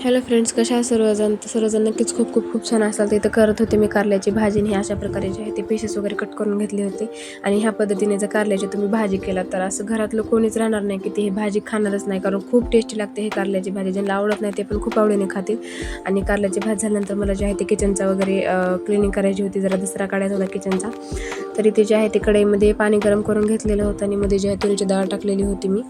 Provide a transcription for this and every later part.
Hello friends कशा आहे सर्वजण? तर सर्वजण नक्कीच खूप खूप खूप छान असाल तिथं करत होते मी कारल्याची भाजी आणि अशा प्रकारे जे आहे ते पीसेस वगैरे कट करून घेतले होते. आणि ह्या पद्धतीने जर कारल्याची तुम्ही भाजी केला तर असं घरातलं कोणीच राहणार नाही की ते ही भाजी खाणारच नाही. कारण खूप टेस्टी लागते हे कारल्याची भाजी. ज्यांना आवडत नाही ते पण खूप आवडीने खातील. आणि कारल्याची भाजी झाल्यानंतर मला जे आहे ते किचनचा वगैरे क्लिनिंग करायची होती. जरा दसरा काढायचा होता किचनचा तरी ते जे आहे ते कढईमध्ये पाणी गरम करून घेतलेलं होतं आणि मध्ये जे आहे तुरीची डाळ टाकलेली होती मी.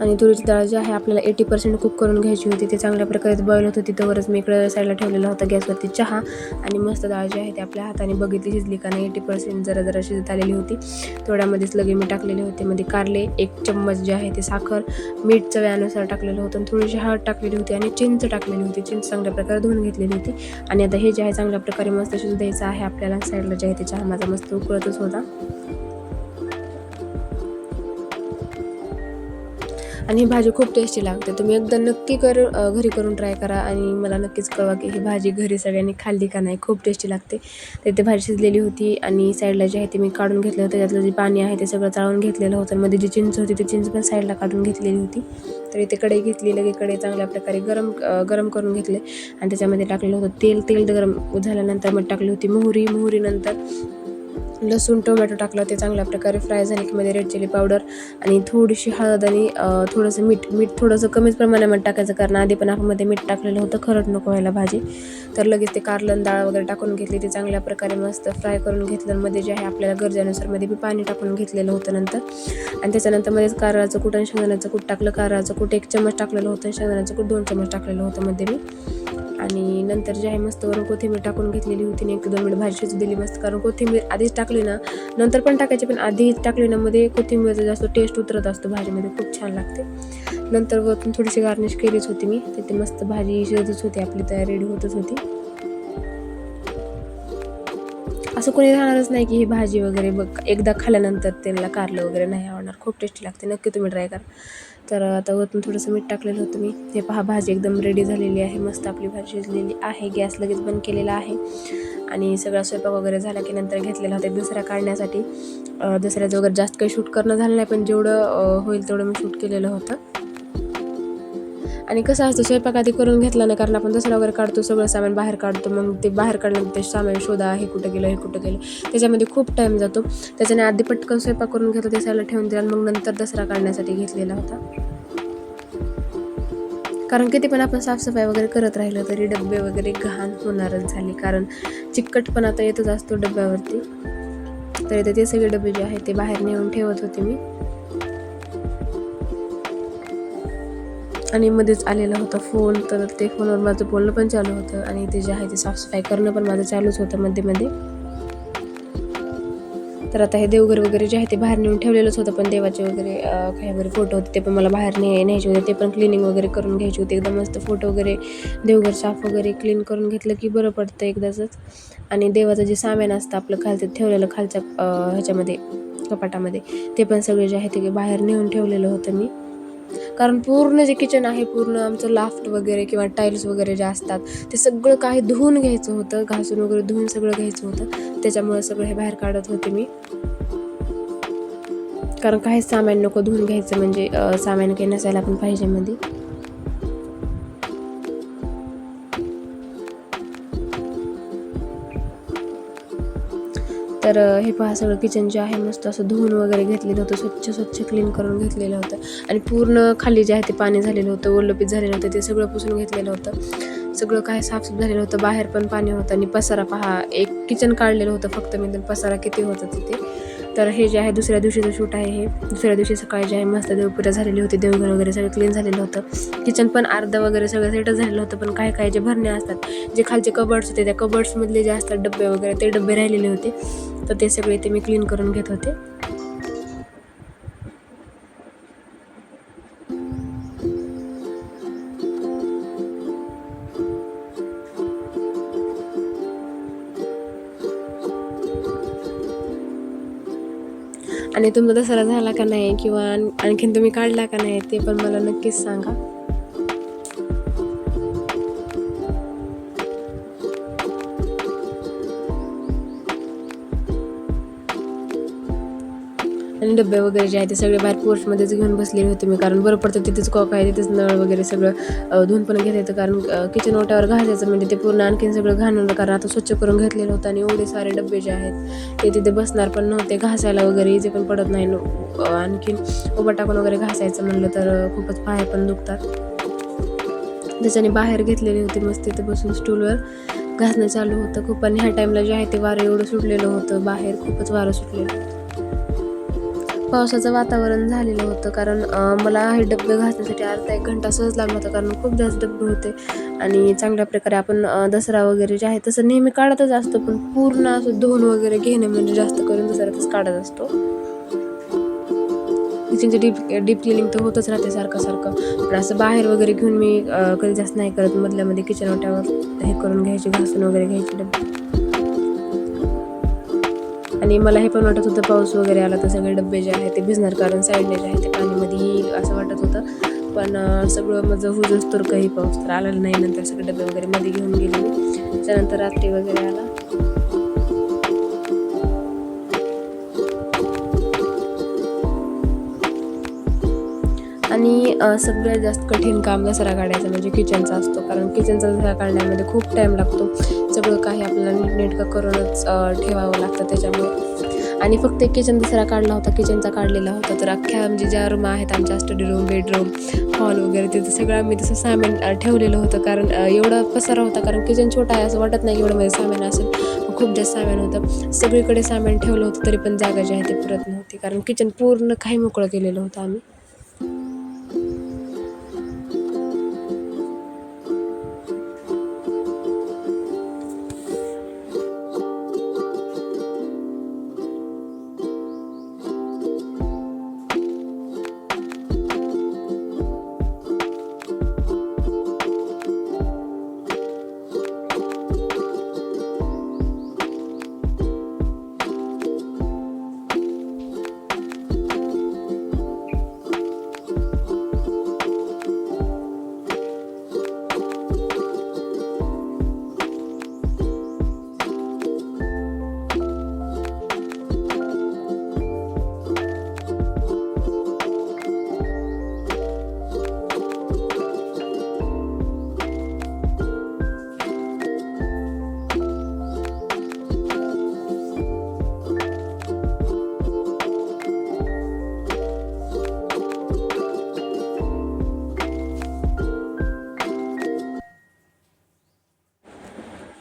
आणि तुरीची डाळ जी आहे आपल्याला एटी पर्सेंट कुक करून घ्यायची होती. ते चांगल्या प्रकारे बॉईल होत होती. त्यावरच मी इकडं साईडला ठेवलेला होता गॅसवरती चहा. आणि मस्त डाळ जी आहे ती आपल्या हाताने बघितली शिजली का नाही एटी पर्सेंट जरा जरा शिजत आलेली होती. थोड्यामध्येच लगे मी टाकलेले होते. मध्ये कारले एक चम्मच जे आहे ते साखर मीठ चव्यानुसार टाकलेलं होतं. आणि थोडीशी हळद टाकलेली होती आणि चिंच टाकलेली होती. चिंच चांगल्या प्रकारे धुवून घेतलेली होती. आणि आता हे जे आहे चांगल्या प्रकारे मस्त शिजू द्यायचं आहे आपल्याला. साईडला जे आहे ते चहा माझा मस्त उकळतच होता. आणि ही भाजी खूप टेस्टी लागते. तुम्ही एकदा नक्की कर घरी करून ट्राय करा आणि मला नक्कीच कळवा की ही भाजी घरी सगळ्यांनी खाल्ली का नाही. खूप टेस्टी लागते. तर ते भाजी शिजलेली होती आणि साईडला जे आहे ते मी काढून घेतलं होतं. त्यातलं जे पाणी आहे ते सगळं चाळून घेतलेलं होतं. मध्ये जी चिंच होती ती चिंच पण साईडला काढून घेतलेली होती. तर इथे कढई घेतली लगे कढई चांगल्या प्रकारे गरम गरम करून घेतले. आणि त्याच्यामध्ये टाकलेलं होतं तेल. तेल गरम झाल्यानंतर मग टाकली होती मोहरी. मोहरीनंतर लसूण टोमॅटो टाकलं ते चांगल्या प्रकारे फ्राय झाले. की मध्ये रेड चिली पावडर आणि थोडीशी हळद आणि थोडंसं मीठ. मीठ थोडंसं कमीच प्रमाणामध्ये टाकायचं कारण आधी पण आपण मध्ये मीठ टाकलेलं होतं खरंच नको व्हायला भाजी. तर लगेच ते कारलन डाळ वगैरे टाकून घेतली ते चांगल्या प्रकारे मस्त फ्राय करून घेतलं मध्ये जे आहे आपल्याला गरजेनुसारमध्ये मी पाणी टाकून घेतलेलं होतं नंतर. आणि त्याच्यानंतर मध्येच कारळाचं कूट आणि शेंगदाण्याचं कूट टाकलं. कारळाचं कूट एक चमच टाकलेलं होतं शेंगदाण्याचं कूट दोन चमच टाकलेलं होतं मध्ये मी आणि नंतर जे आहे मस्त वरून कोथिंबीर टाकून घेतलेली होती आणि एक दोन मिनिट भाजी शिजू दिली मस्त. कारण कोथिंबीर आधीच टाक टाकली ना नंतर पण टाकायची पण आधी टाकली ना मध्ये कोथिंबीरचा जास्त टेस्ट उतरत असतो भाजीमध्ये खूप छान लागते. नंतर वरतून थोडीशी गार्निश केलीच होती मी तिथे मस्त भाजी शिजतच होती आपली तयार रेडी होतच होती. असं कोणी राहणारच नाही की ही भाजी वगैरे बघ एकदा खाल्यानंतर त्यांना कारलं वगैरे नाही आवडणार. खूप टेस्टी लागते. नक्की तुम्ही ट्राय करा. तर आता वरतून थोडंसं मीठ टाकलेलं होतं मी. हे पहा भाजी एकदम रेडी झालेली आहे. मस्त आपली भाजी शिजलेली आहे. गॅस लगेच बंद केलेला आहे. आणि सगळा स्वयंपाक वगैरे झाला की नंतर घेतलेला होता दुसऱ्या काढण्यासाठी. दुसऱ्याचं वगैरे जास्त काही शूट करणं झालं नाही पण जेवढं होईल तेवढं मी शूट केलेलं होतं. आणि कसं असतं स्वयंपाक आधी करून घेतला ना कारण आपण दसरा वगैरे काढतो सगळं सामान बाहेर काढतो मग ते बाहेर काढल्यानंतर ते सामान शोधा हे कुठं गेलं हे कुठं गेलं. त्याच्यामध्ये खूप टाईम जातो. त्याच्याने आधी पटकन स्वयंपाक करून घेतो दिसायला ठेवून दिला मग नंतर दसरा काढण्यासाठी घेतलेला होता. कारण किती पण आपण साफसफाई वगैरे करत राहिलं तरी डबे वगैरे घाण होणारच झाले. कारण चिकट पण आता येतच असतो डब्यावरती. तर इथे ते सगळे डबे जे आहेत ते बाहेर नेऊन ठेवत होते मी. आणि मध्येच आलेला होता फोन तर ते फोनवर माझं बोलणं पण चालू होतं आणि ते जे आहे ते साफसफाई करणं पण माझं चालूच होतं मध्ये मध्ये. तर आता हे देवघर वगैरे जे आहे ते बाहेर नेऊन ठेवलेलंच होतं पण देवाचे वगैरे काही वगैरे फोटो होते ते पण मला बाहेर ने न्यायचे होते. ते पण क्लिनिंग वगैरे करून घ्यायचे होते. एकदम मस्त फोटो वगैरे देवघर साफ वगैरे क्लीन करून घेतलं की बरं पडतं एकदाचंच. आणि देवाचं जे सामान असतं आपलं खालचं ठेवलेलं खालच्या ह्याच्यामध्ये कपाटामध्ये ते पण सगळे जे आहे ते बाहेर नेऊन ठेवलेलं होतं मी. कारण पूर्ण जे किचन आहे पूर्ण आमचं लाफ्ट वगैरे किंवा टाईल्स वगैरे जे असतात ते सगळं काही धुवून घ्यायचं होतं. घासून वगैरे धुवून सगळं घ्यायचं होतं. त्याच्यामुळे सगळं हे बाहेर काढत होते मी. कारण काहीच सामान नको धुवून घ्यायचं म्हणजे सामान काही नसायला पण पाहिजे मध्ये तर हे पहा सगळं किचन जे आहे मस्त असं धुवून वगैरे घेतलेलं होतं स्वच्छ स्वच्छ क्लीन करून घेतलेलं होतं. आणि पूर्ण खाली जे आहे ते पाणी झालेलं होतं ओलपीत झालेलं होतं ते सगळं पुसून घेतलेलं होतं. सगळं काय साफसूफ झालेलं होतं बाहेर पण पाणी होतं. आणि पसारा पहा एक किचन काढलेलं होतं फक्त मी पसारा किती होतं तिथे. तर हे जे आहे दुसऱ्या दिवशीचं शूट आहे हे. दुसऱ्या दिवशी सकाळी जे आहे मस्त देवपूजा झालेली होती. देवघर वगैरे सगळं क्लीन झालेलं होतं. किचन पण अर्धं वगैरे सगळं सेटच झालेलं होतं पण काय काय जे भरणे असतात जे खालचे कबर्ड्स होते त्या कबर्ड्समधले जे असतात डबे वगैरे ते डबे राहिलेले होते. तर ते सगळे ते मी क्लीन करून घेत होते. आणि तुमचा दसरा झाला का नाही किंवा आणखीन तुम्ही काढला का नाही ते पण मला नक्कीच सांगा. आणि डबे वगैरे जे आहे ते सगळे बाहेर पोर्चमध्येच घेऊन बसलेले होते मी. कारण बरं पडतं तिथेच कॉक आहे तिथेच नळ वगैरे सगळं धुवून पण घेता येतं कारण किचन ओट्यावर घासायचं म्हणजे ते पूर्ण आणखीन सगळं घाणून कारण आता स्वच्छ करून घेतलेलं होतं आणि एवढे सारे डबे जे आहेत ते तिथे बसणार पण नव्हते. घासायला वगैरे इथे पण पडत नाही. आणखीन उभं टाकून वगैरे घासायचं म्हणलं तर खूपच पाय पण दुखतात. त्याच्याने बाहेर घेतलेले होते मस्त तिथे बसून स्टूलवर घासणं चालू होतं खूप. आणि ह्या टाईमला जे आहे ते वारं एवढं सुटलेलं होतं. बाहेर खूपच वारं सुटलेलं पावसाचं वातावरण झालेलं होतं. कारण मला हे डबे घासण्यासाठी अर्धा एक घंटा सहज लागला होता. कारण खूप जास्त डबे होते. आणि चांगल्या प्रकारे आपण दसरा वगैरे जे आहे तसं नेहमी काढतच असतो. पण पूर्ण असं धुवून वगैरे घेणे म्हणजे जास्त करून दसऱ्यातच काढत असतो. किचनचे डीप डीप क्लिनिंग तर होतच राहते सारखं सारखं. पण असं बाहेर वगैरे घेऊन मी कधी जास्त नाही करत. मधल्यामध्ये किचन ओट्यावर हे करून घ्यायचे घासून वगैरे घ्यायचे डबे. आणि मला हे पण वाटत होतं पाऊस वगैरे आला तर सगळे डबे जे आहेत ते भिजणार कारण साईडने जे आहे ते पाणीमध्ये येईल असं वाटत होतं. पण सगळं माझं हुजूस तर काही पाऊस तर आलेला नाही. नंतर सगळे डबे वगैरे मध्ये घेऊन गेले. त्यानंतर त्याच्यानंतर रात्री वगैरे आला. आणि सगळ्यात जास्त कठीण काम दसरा काढायचा म्हणजे किचनचा असतो. कारण किचनचा दसरा काढण्यामध्ये खूप टाईम लागतो. सगळं काही आपल्याला नीटनेटकं करूनच ठेवावं लागतं त्याच्यामुळे. आणि फक्त एक किचन दसरा काढला होता किचनचा काढलेला होता तर अख्ख्या म्हणजे ज्या रूम आहेत आमच्या स्टडी रूम बेडरूम हॉल वगैरे तिथं सगळं आम्ही तसं सामान ठेवलेलं होतं. कारण एवढा पसारा होता कारण किचन छोटा आहे असं वाटत नाही एवढं मध्ये सामान असेल. खूप जास्त सामान होतं. सगळीकडे सामान ठेवलं होतं तरी पण जागा जी आहे ती पुरत नव्हती. कारण किचन पूर्ण काही मोकळं केलेलं होतं आम्ही.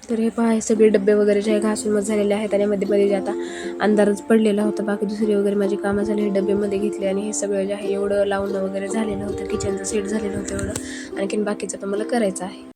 तर हे पहा हे सगळे डबे वगैरे जे आहे घासून मग झालेले आहेत आणि मध्ये मध्ये जे आता अंधारच पडलेला होता बाकी दुसरी वगैरे माझी कामं झाली हे डबेमध्ये घेतले आणि हे सगळं जे आहे एवढं लावणं वगैरे झालेलं होतं किचनचं सेट झालेलं होतं एवढं. आणखीन बाकीचं पण मला करायचं आहे.